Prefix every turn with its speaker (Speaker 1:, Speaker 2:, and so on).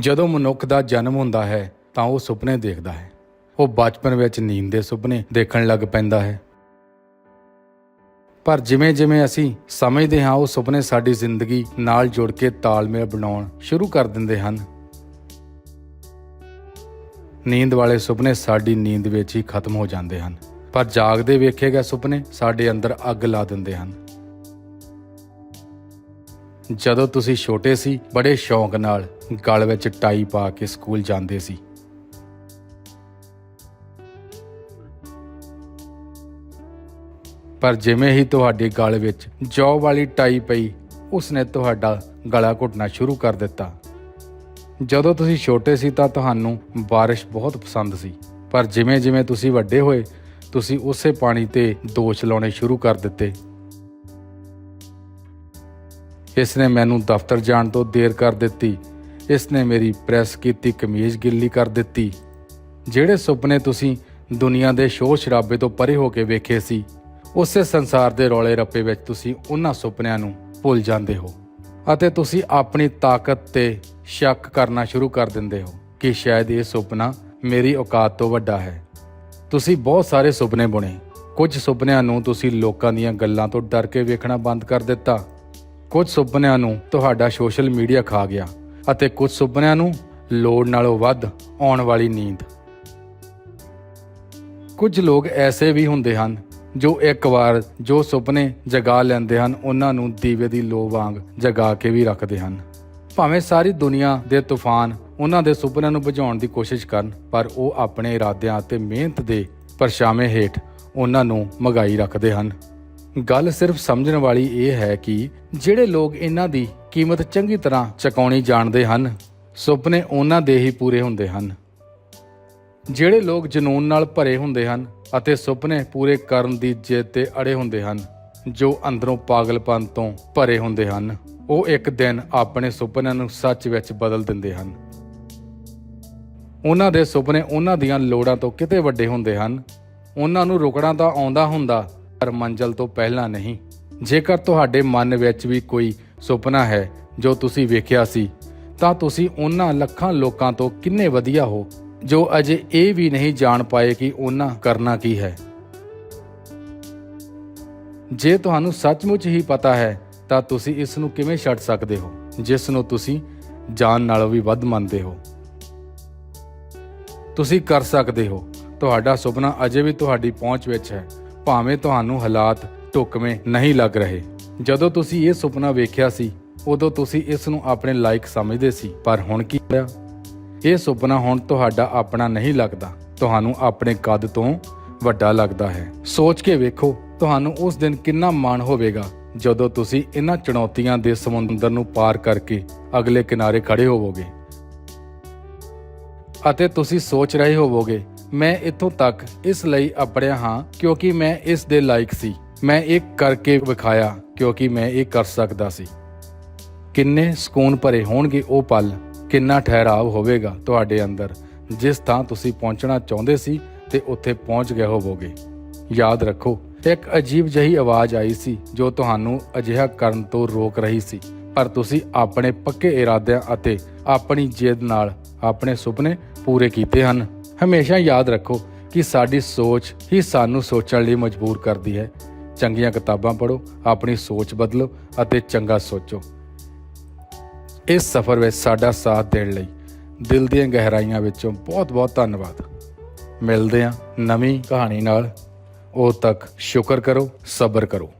Speaker 1: ਜਦੋਂ ਮਨੁੱਖ ਦਾ ਜਨਮ ਹੁੰਦਾ ਹੈ, ਤਾਂ ਉਹ ਸੁਪਨੇ ਦੇਖਦਾ ਹੈ। ਉਹ ਬਚਪਨ ਵਿੱਚ ਨੀਂਦ ਦੇ ਸੁਪਨੇ ਦੇਖਣ ਲੱਗ ਪੈਂਦਾ ਹੈ। ਪਰ ਜਿਵੇਂ-ਜਿਵੇਂ ਅਸੀਂ ਸਮਝਦੇ ਹਾਂ, ਉਹ ਸੁਪਨੇ ਸਾਡੀ ਜ਼ਿੰਦਗੀ ਨਾਲ ਜੁੜ ਕੇ ਤਾਲਮੇਲ ਬਣਾਉਣ ਸ਼ੁਰੂ ਕਰ ਦਿੰਦੇ ਹਨ। ਨੀਂਦ ਵਾਲੇ ਸੁਪਨੇ ਸਾਡੀ ਨੀਂਦ ਵਿੱਚ ਹੀ ਖਤਮ ਹੋ ਜਾਂਦੇ ਹਨ। ਪਰ ਜਾਗਦੇ ਵੇਖੇ ਗਏ ਸੁਪਨੇ ਸਾਡੇ ਅੰਦਰ ਅੱਗ ਲਾ ਦਿੰਦੇ ਹਨ। ਜਦੋਂ ਤੁਸੀਂ ਛੋਟੇ ਸੀ, ਬੜੇ ਸ਼ੌਂਕ ਨਾਲ ਗਲ ਵਿੱਚ ਟਾਈ ਪਾ ਕੇ ਸਕੂਲ ਜਾਂਦੇ ਸੀ। ਪਰ ਜਿਵੇਂ ਹੀ ਤੁਹਾਡੇ ਗਲ ਵਿੱਚ ਜੌ ਵਾਲੀ ਟਾਈ ਪਈ, ਉਸਨੇ ਤੁਹਾਡਾ ਗਲਾ ਘੁੱਟਣਾ ਸ਼ੁਰੂ ਕਰ ਦਿੱਤਾ। ਜਦੋਂ ਤੁਸੀਂ ਛੋਟੇ ਸੀ ਤਾਂ ਤੁਹਾਨੂੰ ਬਾਰਿਸ਼ ਬਹੁਤ ਪਸੰਦ ਸੀ। ਪਰ ਜਿਵੇਂ-ਜਿਵੇਂ ਤੁਸੀਂ ਵੱਡੇ ਹੋਏ, ਤੁਸੀਂ ਉਸੇ ਪਾਣੀ ਤੇ ਦੋਸ਼ ਲਾਉਣੇ ਸ਼ੁਰੂ ਕਰ ਦਿੱਤੇ। ਇਸ ਨੇ ਮੈਨੂੰ ਦਫ਼ਤਰ ਜਾਣ ਤੋਂ ਦੇਰ ਕਰ ਦਿੱਤੀ। ਇਸ ਨੇ ਮੇਰੀ ਪ੍ਰੈਸ ਕੀਤੀ, ਕਮੀਜ਼ ਗਿੱਲੀ ਕਰ ਦਿੱਤੀ, ਜਿਹੜੇ ਸੁਪਨੇ ਤੁਸੀਂ ਦੁਨੀਆ ਦੇ ਸ਼ੋਰ ਸ਼ਰਾਬੇ ਤੋਂ ਪਰੇ ਹੋ ਕੇ ਵੇਖੇ ਸੀ, ਉਸੇ ਸੰਸਾਰ ਦੇ ਰੌਲੇ ਰੱਪੇ ਵਿੱਚ ਤੁਸੀਂ ਉਹਨਾਂ ਸੁਪਨਿਆਂ ਨੂੰ ਭੁੱਲ ਜਾਂਦੇ ਹੋ ਅਤੇ ਤੁਸੀਂ ਆਪਣੀ ਤਾਕਤ ਤੇ ਸ਼ੱਕ ਕਰਨਾ ਸ਼ੁਰੂ ਕਰ ਦਿੰਦੇ ਹੋ ਕਿ ਸ਼ਾਇਦ ਇਹ ਸੁਪਨਾ ਮੇਰੀ ਔਕਾਤ ਤੋਂ ਵੱਡਾ ਹੈ। ਤੁਸੀਂ ਬਹੁਤ ਸਾਰੇ ਸੁਪਨੇ ਬੁਣੇ। ਕੁਝ ਸੁਪਨਿਆਂ ਨੂੰ ਤੁਸੀਂ ਲੋਕਾਂ ਦੀਆਂ ਗੱਲਾਂ ਤੋਂ ਡਰ ਕੇ ਵੇਖਣਾ ਬੰਦ ਕਰ ਦਿੱਤਾ। ਕੁਝ ਸੁਪਨਿਆਂ ਨੂੰ ਤੁਹਾਡਾ ਸੋਸ਼ਲ ਮੀਡੀਆ ਖਾ ਗਿਆ ਅਤੇ ਕੁਝ ਸੁਪਨਿਆਂ ਨੂੰ ਲੋੜ ਨਾਲੋਂ ਵੱਧ ਆਉਣ ਵਾਲੀ ਨੀਂਦ। ਕੁਝ ਲੋਕ ਐਸੇ ਵੀ ਹੁੰਦੇ ਹਨ ਜੋ ਇੱਕ ਵਾਰ ਜੋ ਸੁਪਨੇ ਜਗਾ ਲੈਂਦੇ ਹਨ, ਉਹਨਾਂ ਨੂੰ ਦੀਵੇ ਦੀ ਲੋ ਵਾਂਗ ਜਗਾ ਕੇ ਵੀ ਰੱਖਦੇ ਹਨ। ਭਾਵੇਂ ਸਾਰੀ ਦੁਨੀਆ ਦੇ ਤੂਫਾਨ ਉਹਨਾਂ ਦੇ ਸੁਪਨਿਆਂ ਨੂੰ ਬੁਝਾਉਣ ਦੀ ਕੋਸ਼ਿਸ਼ ਕਰਨ, ਪਰ ਉਹ ਆਪਣੇ ਇਰਾਦਿਆਂ ਅਤੇ ਮਿਹਨਤ ਦੇ ਪਰਛਾਵੇਂ ਹੇਠ ਉਹਨਾਂ ਨੂੰ ਮਗਾਈ ਰੱਖਦੇ ਹਨ। ਗੱਲ ਸਿਰਫ ਸਮਝਣ ਵਾਲੀ ਇਹ ਹੈ ਕਿ ਜਿਹੜੇ ਲੋਕ ਇਹਨਾਂ ਦੀ ਕੀਮਤ ਚੰਗੀ ਤਰ੍ਹਾਂ ਚਕਾਉਣੀ ਜਾਣਦੇ ਹਨ, ਸੁਪਨੇ ਉਹਨਾਂ ਦੇ ਹੀ ਪੂਰੇ ਹੁੰਦੇ ਹਨ। ਜਿਹੜੇ ਲੋਕ ਜਨੂਨ ਨਾਲ ਭਰੇ ਹੁੰਦੇ ਹਨ ਅਤੇ ਸੁਪਨੇ ਪੂਰੇ ਕਰਨ ਦੀ ਜਿੱਦ ਤੇ ਅੜੇ ਹੁੰਦੇ ਹਨ, ਜੋ ਅੰਦਰੋਂ ਪਾਗਲਪਨ ਤੋਂ ਭਰੇ ਹੁੰਦੇ ਹਨ, ਉਹ ਇੱਕ ਦਿਨ ਆਪਣੇ ਸੁਪਨਿਆਂ ਨੂੰ ਸੱਚ ਵਿੱਚ ਬਦਲ ਦਿੰਦੇ ਹਨ। ਉਹਨਾਂ ਦੇ ਸੁਪਨੇ ਉਹਨਾਂ ਦੀਆਂ ਲੋੜਾਂ ਤੋਂ ਕਿਤੇ ਵੱਡੇ ਹੁੰਦੇ ਹਨ। ਉਹਨਾਂ ਨੂੰ ਰੁਕਣਾ ਤਾਂ ਆਉਂਦਾ ਹੁੰਦਾ ਮੰਜ਼ਲ ਤੋਂ ਪਹਿਲਾਂ ਨਹੀਂ। ਜੇਕਰ ਤੁਹਾਡੇ ਮਨ ਵਿੱਚ ਵੀ ਕੋਈ ਸੁਪਨਾ ਹੈ ਜੋ ਤੁਸੀਂ ਵੇਖਿਆ ਸੀ, ਤਾਂ ਤੁਸੀਂ ਉਹਨਾਂ ਲੱਖਾਂ ਲੋਕਾਂ ਤੋਂ ਕਿੰਨੇ ਵਧੀਆ ਹੋ, ਜੋ ਅਜੇ ਇਹ ਵੀ ਨਹੀਂ ਜਾਣ ਪਾਏ ਕਿ ਉਹਨਾਂ ਕਰਨਾ ਕੀ ਹੈ। ਜੇ ਤੁਹਾਨੂੰ ਸੱਚਮੁੱਚ ਹੀ ਪਤਾ ਹੈ, ਤਾਂ ਤੁਸੀਂ ਇਸ ਨੂੰ ਕਿਵੇਂ ਛੱਡ ਸਕਦੇ ਹੋ, ਜਿਸ ਨੂੰ ਤੁਸੀਂ ਜਾਨ ਨਾਲੋਂ ਵੀ ਵੱਧ ਮੰਨਦੇ ਹੋ। ਤੁਸੀਂ ਕਰ ਸਕਦੇ ਹੋ, ਤੁਹਾਡਾ ਸੁਪਨਾ ਅਜੇ ਵੀ ਤੁਹਾਡੀ ਪਹੁੰਚ ਵਿੱਚ ਹੈ। ਭਾਵੇਂ ਤੁਹਾਨੂੰ ਹਾਲਾਤ ਢੁਕਵੇਂ ਨਹੀਂ ਲੱਗ ਰਹੇ। ਜਦੋਂ ਤੁਸੀਂ ਇਹ ਸੁਪਨਾ ਵੇਖਿਆ ਸੀ, ਉਦੋਂ ਤੁਸੀਂ ਇਸ ਨੂੰ ਆਪਣੇ ਲਾਇਕ ਸਮਝਦੇ ਸੀ, ਪਰ ਹੁਣ ਕੀ ਹੋਇਆ? ਇਹ ਸੁਪਨਾ ਹੁਣ ਤੁਹਾਡਾ ਆਪਣਾ ਨਹੀਂ ਲੱਗਦਾ, ਤੁਹਾਨੂੰ ਆਪਣੇ ਕੱਦ ਤੋਂ ਵੱਡਾ ਲੱਗਦਾ ਹੈ। ਸੋਚ ਕੇ ਵੇਖੋ, ਤੁਹਾਨੂੰ ਉਸ ਦਿਨ ਕਿੰਨਾ ਮਾਣ ਹੋਵੇਗਾ, ਜਦੋਂ ਤੁਸੀਂ ਇਹਨਾਂ ਚੁਣੌਤੀਆਂ ਦੇ ਸਮੁੰਦਰ ਨੂੰ ਪਾਰ ਕਰਕੇ ਅਗਲੇ ਕਿਨਾਰੇ ਖੜੇ ਹੋਵੋਗੇ। ਅਤੇ ਤੁਸੀਂ ਸੋਚ ਰਹੇ ਹੋਵੋਗੇ ਮੈਂ ਇੱਥੋਂ ਤੱਕ ਇਸ ਲਈ ਅਪੜਿਆ ਹਾਂ ਕਿਉਂਕਿ ਮੈਂ ਇਸ ਦੇ ਲਾਇਕ ਸੀ। ਮੈਂ ਇਹ ਕਰਕੇ ਵਿਖਾਇਆ ਕਿਉਂਕਿ ਮੈਂ ਇਹ ਕਰ ਸਕਦਾ ਸੀ। ਕਿੰਨੇ ਸਕੂਨ ਭਰੇ ਹੋਣਗੇ ਉਹ ਪਲ, ਕਿੰਨਾ ਠਹਿਰਾਵ ਹੋਵੇਗਾ ਤੁਹਾਡੇ ਅੰਦਰ। ਜਿਸ ਥਾਂ ਤੁਸੀਂ ਪਹੁੰਚਣਾ ਚਾਹੁੰਦੇ ਸੀ ਤੇ ਉੱਥੇ ਪਹੁੰਚ ਗਏ ਹੋਵੋਗੇ। ਯਾਦ ਰੱਖੋ, ਇੱਕ ਅਜੀਬ ਜਹੀ ਆਵਾਜ਼ ਆਈ ਸੀ ਜੋ ਤੁਹਾਨੂੰ ਅਜਿਹਾ ਕਰਨ ਤੋਂ ਰੋਕ ਰਹੀ ਸੀ। ਪਰ ਤੁਸੀਂ ਆਪਣੇ ਪੱਕੇ ਇਰਾਦਿਆਂ ਅਤੇ ਆਪਣੀ ਜਿੱਦ ਨਾਲ ਆਪਣੇ ਸੁਪਨੇ ਪੂਰੇ ਕੀਤੇ ਹਨ। ਹਮੇਸ਼ਾ ਯਾਦ ਰੱਖੋ ਕਿ ਸਾਡੀ ਸੋਚ ਹੀ ਸਾਨੂੰ ਸੋਚਣ ਲਈ ਮਜਬੂਰ ਕਰਦੀ ਹੈ। ਚੰਗੀਆਂ ਕਿਤਾਬਾਂ ਪੜ੍ਹੋ, ਆਪਣੀ ਸੋਚ ਬਦਲੋ ਅਤੇ ਚੰਗਾ ਸੋਚੋ। ਇਸ ਸਫ਼ਰ ਵਿੱਚ ਸਾਡਾ ਸਾਥ ਦੇਣ ਲਈ ਦਿਲ ਦੀਆਂ ਗਹਿਰਾਈਆਂ ਵਿੱਚੋਂ ਬਹੁਤ-ਬਹੁਤ ਧੰਨਵਾਦ। ਮਿਲਦੇ ਹਾਂ ਨਵੀਂ ਕਹਾਣੀ ਨਾਲ। ਉਦੋਂ ਤੱਕ ਸ਼ੁਕਰ ਕਰੋ, ਸਬਰ ਕਰੋ।